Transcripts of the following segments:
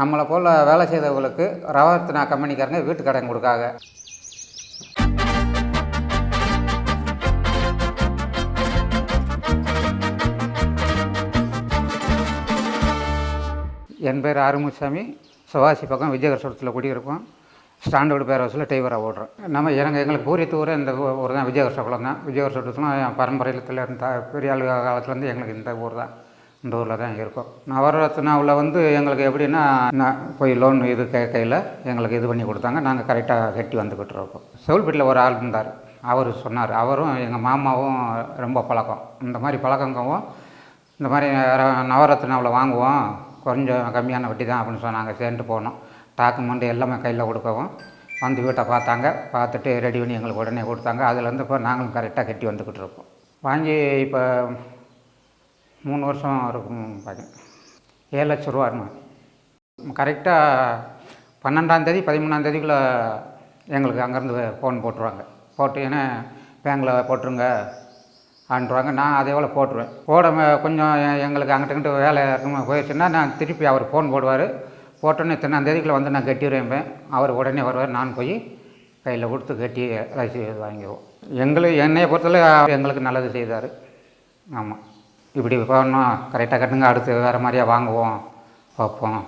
நம்மளை போல் வேலை செய்தவங்களுக்கு ரவர்த்தனா கம்பெனிக்காரங்க வீட்டு கடன் கொடுக்காங்க என் பேர் ஆறுமுசாமி சுவாசி பக்கம் விஜயகரசுரத்தில் குடியிருப்போம். ஸ்டாண்டர்டு பேர் ஹவுஸில் டைவராக ஓடுறோம். நம்ம எனக்கு எங்களுக்கு பூரிய ஊர் இந்த ஊர் தான் விஜயகரசுரம் தான் விஜயகரசுரத்துலாம் என் பரம்பரையில் இருந்த பெரிய ஆளு காலத்துலேருந்து எங்களுக்கு இந்த ஊர் தான் இந்த ஊரில் தான் இருக்கோம். நவரத்னாவில் வந்து எங்களுக்கு எப்படின்னா நான் போய் லோன் இது கையில் எங்களுக்கு இது பண்ணி கொடுத்தாங்க. நாங்கள் கரெக்டாக கட்டி வந்துக்கிட்டு இருக்கோம். செவில்பேட்டில் ஒரு ஆள் இருந்தார். அவர் சொன்னார். அவரும் எங்கள் மாமாவும் ரொம்ப பழக்கம். இந்த மாதிரி பழக்கங்கவும் இந்த மாதிரி நவரத்னாவில் வாங்குவோம். கொஞ்சம் கம்மியான வட்டி தான் அப்படின்னு சொன்னாங்க. சேர்ந்து போனோம். டாக்குமெண்ட் எல்லாமே கையில் கொடுக்கவும் வந்து வீட்டை பார்த்தாங்க. பார்த்துட்டு ரெடி பண்ணி எங்களுக்கு உடனே கொடுத்தாங்க. அதுலேருந்து இப்போ நாங்களும் கரெக்டாக கட்டி வந்துக்கிட்டு இருக்கோம். வாங்கி இப்போ மூணு வருஷம் இருக்கும் பாருங்க ஏழு லட்ச ரூபா இருக்கும் கரெக்டாக பன்னெண்டாந்தேதி பதிமூணாந்தேதிக்குள்ளே எங்களுக்கு அங்கேருந்து ஃபோன் போட்டுருவாங்க. போட்டு ஏன்னா பேங்கில் போட்டுருங்க ஆண்டுருவாங்க நான் அதே போல் போட்டுருவேன். போட கொஞ்சம் எங்களுக்கு அங்கிட்ட இங்கிட்ட வேலை இருக்கும் போயிடுச்சுன்னா நான் திருப்பி அவர் ஃபோன் போடுவார். போட்டோன்னே இத்தனாந்தேதிக்குள்ளே வந்து நான் கட்டிடுவேன் அவர் உடனே வருவார். நான் போய் கையில் கொடுத்து கட்டி ரசீது வாங்கிடுவோம். எங்களுக்கு என்னையை பொறுத்தளவு எங்களுக்கு நல்லது செய்தார். ஆமாம் இப்படி போடணும் கரெக்டாக கட்டுங்க அடுத்து வேறு மாதிரியா வாங்குவோம் பார்ப்போம்.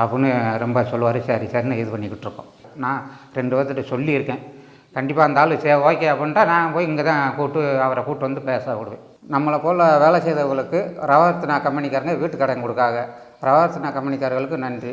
அப்படின்னு ரொம்ப சொல்லுவார். சரி சரின்னு இது பண்ணிக்கிட்டு இருக்கோம். நான் ரெண்டு பேர்த்திட்ட சொல்லியிருக்கேன். கண்டிப்பாக அந்த ஆள் சே ஓகே அப்படின்ட்டா நான் போய் இங்கே தான் கூப்பிட்டு அவரை கூப்பிட்டு வந்து பேச விடுவேன். நம்மளை போல் வேலை செய்தவங்களுக்கு ரவர்த்தனா கம்பெனிக்காரங்க வீட்டு கடன் கொடுக்காங்க ரவர்த்தனா கம்பெனிக்காரர்களுக்கு நன்றி.